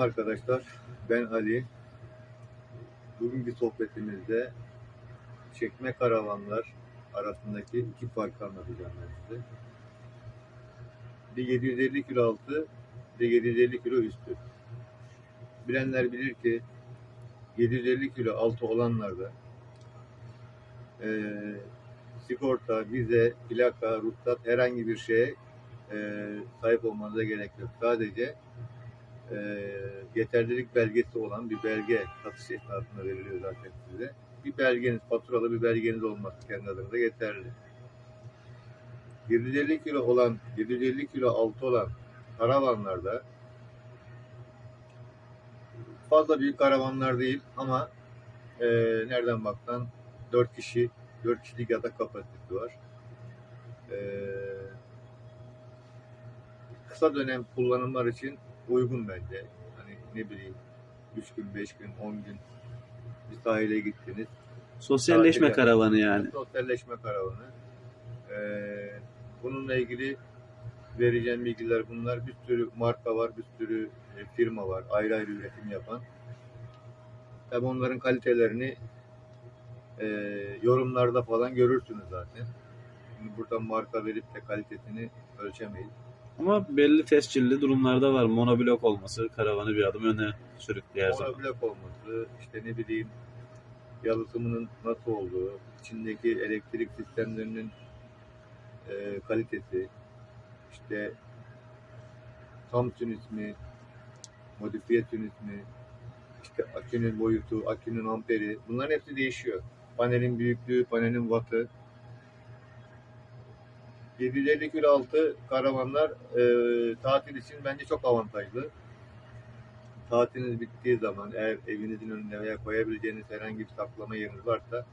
Selam arkadaşlar, ben Ali. Bugünkü sohbetimizde çekme karavanlar arasındaki iki farkı anlatacağım ben size. Bir 750 kilo altı, bir 750 kilo üstü. Bilenler bilir ki 750 kilo altı olanlarda eee sigorta, vize, plaka, ruhsat herhangi bir şeye eee sahip olmanıza gerek yok. Sadece eee, yeterlilik belgesi olan bir belge satış esnasında veriliyor zaten size. Bir belgeniz, faturalı bir belgeniz olması kendi adınıza yeterli. 750 kilo olan, 750 kilo altı olan karavanlarda fazla büyük karavanlar değil ama eee, nereden baksan 4 kişi, 4 kişilik yatak kapasitesi var. Eee, kısa dönem kullanımlar için uygun bence. Hani ne bileyim 3 gün, 5 gün, 10 gün bir sahile gittiniz. Sosyalleşme Tatil karavanı yani. Sosyalleşme karavanı. Ee, bununla ilgili vereceğim bilgiler bunlar. Bir sürü marka var, bir sürü e, firma var. Ayrı ayrı üretim yapan. Tabi onların kalitelerini e, yorumlarda falan görürsünüz zaten. Şimdi buradan marka verip de kalitesini ölçemeyiz. Ama belli tescilli durumlarda var. Monoblok olması karavanı bir adım öne sürüklüyor zaman. Monoblok olması, işte ne bileyim yalıtımının nasıl olduğu, içindeki elektrik sistemlerinin e, kalitesi, işte tam tünüs mü, modifiye tünüs mü, işte akünün boyutu, akünün amperi, bunların hepsi değişiyor. Panelin büyüklüğü, panelin wattı. 750 kilo altı karavanlar e, tatil için bence çok avantajlı tatiliniz bittiği zaman eğer evinizin önüne veya koyabileceğiniz herhangi bir saklama yeriniz varsa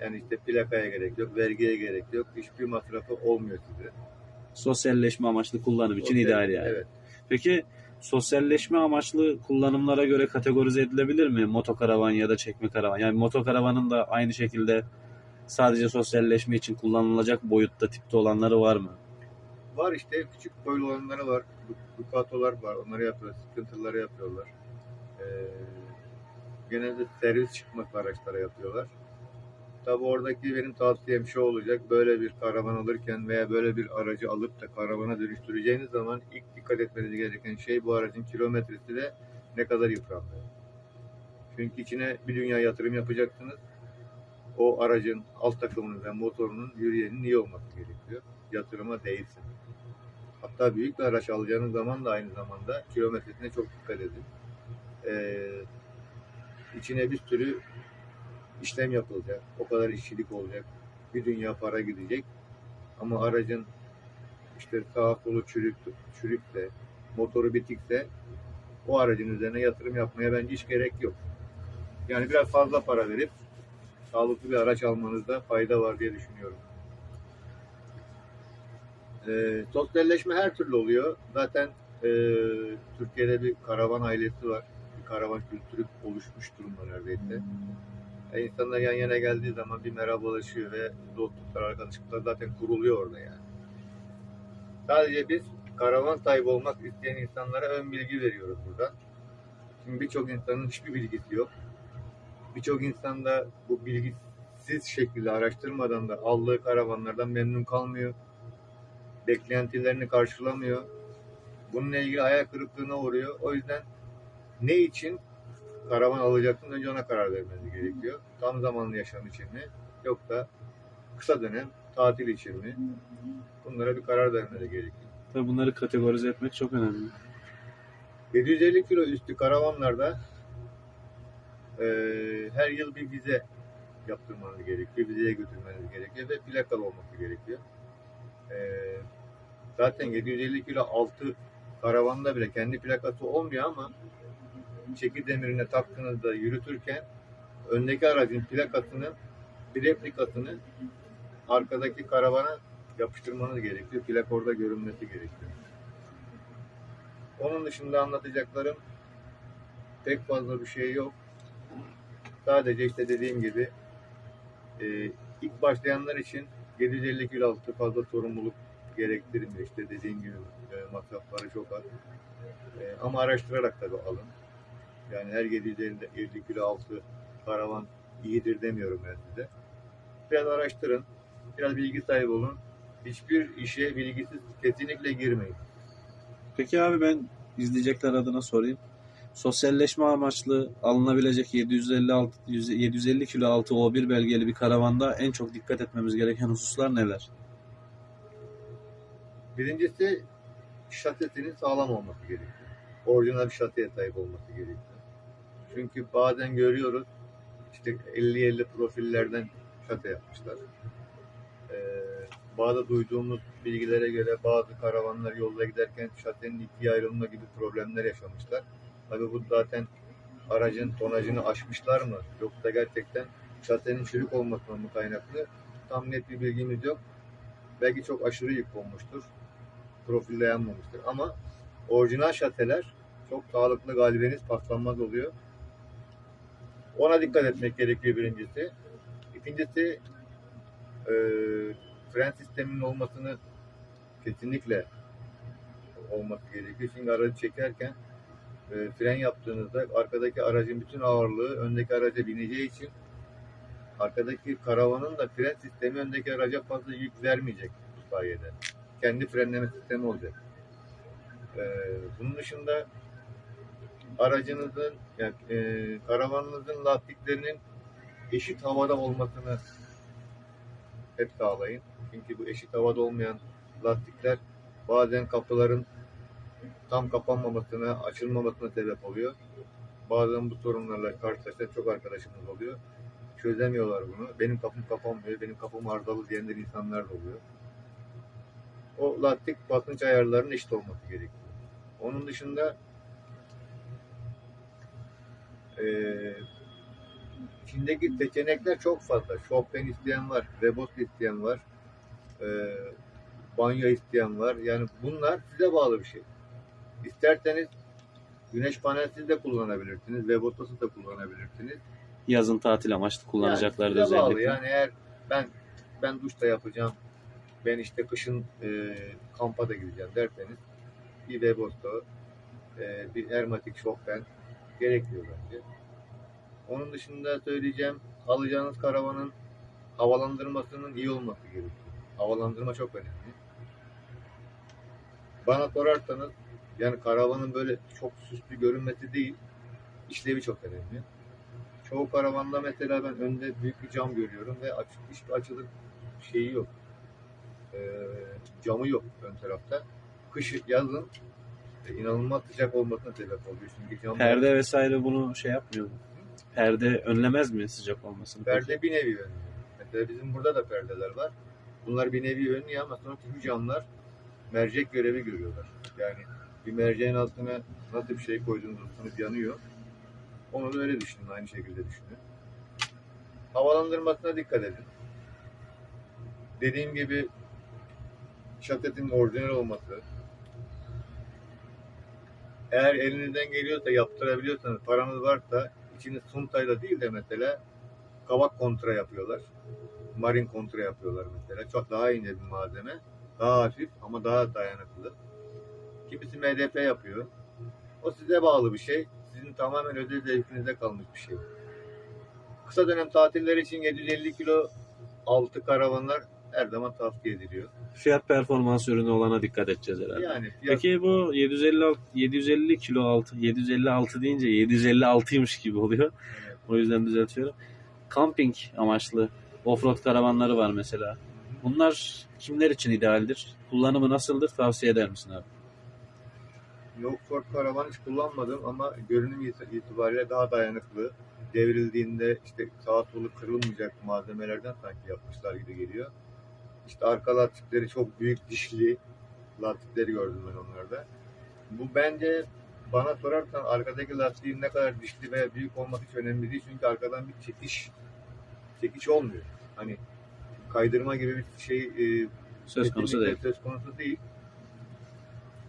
yani işte plakaya gerek yok, vergiye gerek yok. Hiçbir masrafı olmuyor size. Sosyalleşme amaçlı kullanım için Sosyal- ideal yani. Evet. Peki sosyalleşme amaçlı kullanımlara göre kategorize edilebilir mi? Motokaravan ya da çekme karavan. Yani motokaravanın da aynı şekilde sadece sosyalleşme için kullanılacak boyutta tipte olanları var mı? Var işte küçük boylu olanları var. Du- Ducato'lar var. Onları yapıyorlar. Sıkıntıları yapıyorlar. Ee, genelde servis çıkmaklı araçlara yapıyorlar. Tabi oradaki benim tavsiyem şu olacak. Böyle bir karavan alırken veya böyle bir aracı alıp da karavana dönüştüreceğiniz zaman ilk dikkat etmeniz gereken şey bu aracın kilometresi de ne kadar yıprandı. Çünkü içine bir dünya yatırım yapacaksınız. O aracın alt takımının ve motorunun yürüyenin iyi olması gerekiyor. Yatırıma değilsin. Hatta büyük bir araç alacağınız zaman da aynı zamanda kilometresine çok dikkat edin. Ee, içine bir sürü işlem yapılacak. O kadar işçilik olacak. Bir dünya para gidecek. Ama aracın işte sağ solu çürük, çürükse, motoru bitikse o aracın üzerine yatırım yapmaya bence hiç gerek yok. Yani biraz fazla para verip sağlıklı bir araç almanızda fayda var diye düşünüyorum. Ee, sosyalleşme her türlü oluyor. Zaten e, Türkiye'de bir karavan ailesi var. Bir karavan kültürü oluşmuş durumda neredeyse. E, insanlar yan yana geldiği zaman bir merhabalaşıyor ve dostluklar, arkadaşlıklar zaten kuruluyor orada yani. Sadece biz karavan sahibi olmak isteyen insanlara ön bilgi veriyoruz burada. Şimdi birçok insanın hiçbir bilgisi yok. Birçok insan da bu bilgisiz şekilde araştırmadan da aldığı karavanlardan memnun kalmıyor. Beklentilerini karşılamıyor. Bununla ilgili hayal kırıklığına uğruyor. O yüzden ne için karavan alacaksın önce ona karar vermeniz gerekiyor. Tam zamanlı yaşam için mi yoksa kısa dönem tatil için mi? Bunlara bir karar vermeniz gerekiyor. Tabii bunları kategorize etmek çok önemli. 750 kilo üstü karavanlarda eee, her yıl bir vize yaptırmanız gerekiyor. Vizeye götürmeniz gerekiyor ve plakalı olması gerekiyor. Eee, zaten 750 kilo altı karavanda bile kendi plakası olmuyor ama çeki taktığınızda yürütürken öndeki aracın plakasını bir replikasını arkadaki karavana yapıştırmanız gerekiyor. Plak orada görünmesi gerekiyor. Onun dışında anlatacaklarım pek fazla bir şey yok. Sadece işte dediğim gibi e, ilk başlayanlar için 750 kilo altı fazla sorumluluk gerektirmiyor. İşte dediğim gibi E, masrafları çok az. E, ama araştırarak tabii alın. Yani her 750 50 kilo altı karavan iyidir demiyorum ben size. Biraz araştırın. Biraz bilgi sahibi olun. Hiçbir işe bilgisiz kesinlikle girmeyin. Peki abi ben izleyecekler adına sorayım. Sosyalleşme amaçlı alınabilecek 756 750 kilo altı O1 belgeli bir karavanda en çok dikkat etmemiz gereken hususlar neler? Birincisi şasisinin sağlam olması gerekiyor. Orijinal bir şasiye sahip olması gerekiyor. Çünkü bazen görüyoruz işte 50-50 profillerden şase yapmışlar. Ee, bazı duyduğumuz bilgilere göre bazı karavanlar yolda giderken şasenin ikiye ayrılma gibi problemler yaşamışlar. Tabii bu zaten aracın tonajını aşmışlar mı? Yoksa gerçekten şasenin çürük olmasından mı kaynaklı? Tam net bir bilgimiz yok. Belki çok aşırı yük olmuştur. Profilde yanmamıştır. Ama orijinal şaseler çok sağlıklı galibeniz paslanmaz oluyor. Ona dikkat etmek gerekiyor birincisi. İkincisi e, fren sisteminin olmasını kesinlikle olması gerekiyor. Çünkü aracı çekerken e, fren yaptığınızda arkadaki aracın bütün ağırlığı öndeki araca bineceği için arkadaki karavanın da fren sistemi öndeki araca fazla yük vermeyecek bu sayede. Kendi frenleme sistemi olacak. E, bunun dışında aracınızın yani e, karavanınızın lastiklerinin eşit havada olmasını hep sağlayın. Çünkü bu eşit havada olmayan lastikler bazen kapıların tam kapanmamasına, açılmamasına sebep oluyor. Bazen bu sorunlarla karşılaşan çok arkadaşımız oluyor. Çözemiyorlar bunu. Benim kapım kapanmıyor, benim kapım arızalı diyenler insanlar da oluyor. O lastik basınç ayarlarının eşit olması gerekiyor. Onun dışında eee içindeki seçenekler çok fazla. Chopin isteyen var, Rebot isteyen var, eee banyo isteyen var. Yani bunlar size bağlı bir şey. İsterseniz güneş panelsiz de kullanabilirsiniz, Rebot'suz da kullanabilirsiniz. Yazın tatil amaçlı kullanacaklar yani da size bağlı. özellikle. Yani eğer ben ben duşta yapacağım, ben işte kışın eee kampa da gideceğim derseniz bir Rebot'ta, eee bir Hermetik Chopin gerekiyor bence. Onun dışında söyleyeceğim alacağınız karavanın havalandırmasının iyi olması gerekiyor. Havalandırma çok önemli. Bana sorarsanız yani karavanın böyle çok süslü görünmesi değil, işlevi çok önemli. Çoğu karavanda mesela ben önde büyük bir cam görüyorum ve açık, hiçbir açılık şeyi yok. Ee, camı yok ön tarafta. Kış, yazın e, inanılmaz sıcak olmasına sebep oluyor. Çünkü cam Perde vesaire bunu şey yapmıyor mu? Perde önlemez mi sıcak olmasını? peki? Perde bir nevi önlüyor. Mesela bizim burada da perdeler var. Bunlar bir nevi önlüyor ama sonra tüm camlar mercek görevi görüyorlar. Yani bir merceğin altına nasıl bir şey koyduğunuz ısınıp yanıyor. Onu da öyle düşünün, aynı şekilde düşünün. Havalandırmasına dikkat edin. Dediğim gibi şatetin orijinal olması. Eğer elinizden geliyorsa yaptırabiliyorsanız, paranız varsa içini suntayla değil de mesela kavak kontra yapıyorlar. Marin kontra yapıyorlar mesela. Çok daha ince bir malzeme. Daha hafif ama daha dayanıklı. Kimisi MDF yapıyor. O size bağlı bir şey. Sizin tamamen özel zevkinize kalmış bir şey. Kısa dönem tatiller için 750 kilo altı karavanlar her zaman tavsiye ediliyor. Fiyat performans ürünü olana dikkat edeceğiz herhalde. Yani fiyat Peki bu 750 750 kilo altı 756 deyince 756'ymış gibi oluyor. Evet. O yüzden düzeltiyorum. Kamping amaçlı offroad karavanları var mesela. Bunlar kimler için idealdir? Kullanımı nasıldır? Tavsiye eder misin abi? Oxford karavan hiç kullanmadım ama görünüm it- itibariyle daha dayanıklı. Devrildiğinde işte sağa solu kırılmayacak malzemelerden sanki yapmışlar gibi geliyor. İşte arka lastikleri çok büyük dişli lastikleri gördüm ben onlarda. Bu bence bana sorarsan arkadaki lastiğin ne kadar dişli veya büyük olması hiç önemli değil. Çünkü arkadan bir çekiş çekiş olmuyor. Hani kaydırma gibi bir şey e, Söz konusu değil. Söz konusu değil.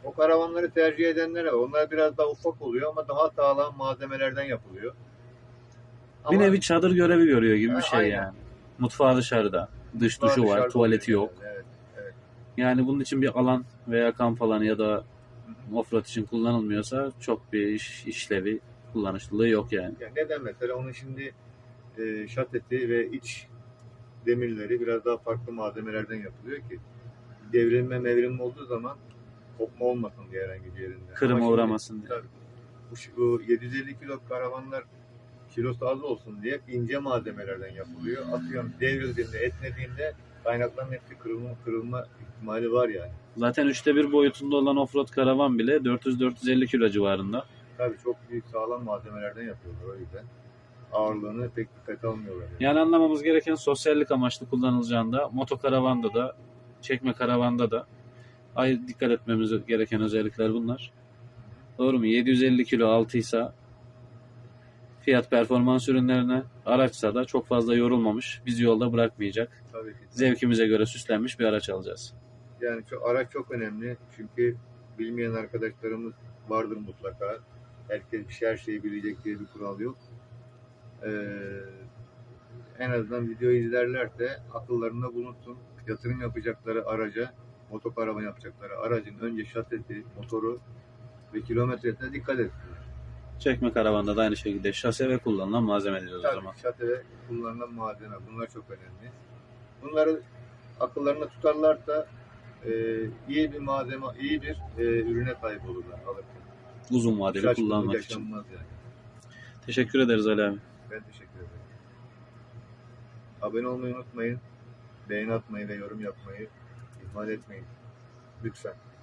O karavanları tercih edenlere onlar biraz daha ufak oluyor ama daha sağlam malzemelerden yapılıyor. Bir Ama nevi çadır görevi görüyor gibi bir şey aynen. yani. Mutfağı dışarıda. Dış daha duşu var, tuvaleti yok. yani, Evet, evet. Yani bunun için bir alan veya kamp alanı ya da offroad için kullanılmıyorsa çok bir iş, işlevi, kullanışlılığı yok yani. Yani neden mesela onun şimdi e, şateti ve iç demirleri biraz daha farklı malzemelerden yapılıyor ki devrilme mevrilme olduğu zaman kopma olmasın diye herhangi bir yerinde. Şimdi- uğramasın diye. Tabii. Bu, bu 750 kilo karavanlar kilosu az olsun diye ince malzemelerden yapılıyor. Atıyorum devrildiğinde, etmediğinde kaynakların hepsi kırılma, kırılma ihtimali var yani. Zaten üçte bir boyutunda olan offroad karavan bile 400-450 kilo civarında. Tabii çok büyük sağlam malzemelerden yapıyorlar o yüzden. Ağırlığını pek dikkate almıyorlar. Yani. Yani anlamamız gereken sosyallik amaçlı kullanılacağında motokaravanda da çekme karavanda da ay dikkat etmemiz gereken özellikler bunlar. Doğru mu? 750 kilo altıysa fiyat performans ürünlerine araçsa da çok fazla yorulmamış, bizi yolda bırakmayacak. Tabii ki. Zevkimize göre süslenmiş bir araç alacağız. Yani çok, araç çok önemli çünkü bilmeyen arkadaşlarımız vardır mutlaka. Herkes bir şey, her şeyi bilecek diye bir kural yok. Ee, en azından videoyu izlerlerse akıllarında bulunsun. Yatırım yapacakları araca, motokaravan yapacakları aracın önce şasisi, motoru ve kilometresine dikkat etsinler. Çekme karavanda da aynı şekilde şase ve kullanılan malzeme diyoruz o zaman. şate ve kullanılan malzeme bunlar çok önemli. Bunları akıllarında tutarlarsa e, iyi bir malzeme, iyi bir e, ürüne sahip olurlar alırken. Uzun vadeli Şaşkınlık kullanmak için. yani. Teşekkür ederiz Ali abi. Ben teşekkür ederim. Abone olmayı unutmayın. Beğeni atmayı ve yorum yapmayı मदद में big fan.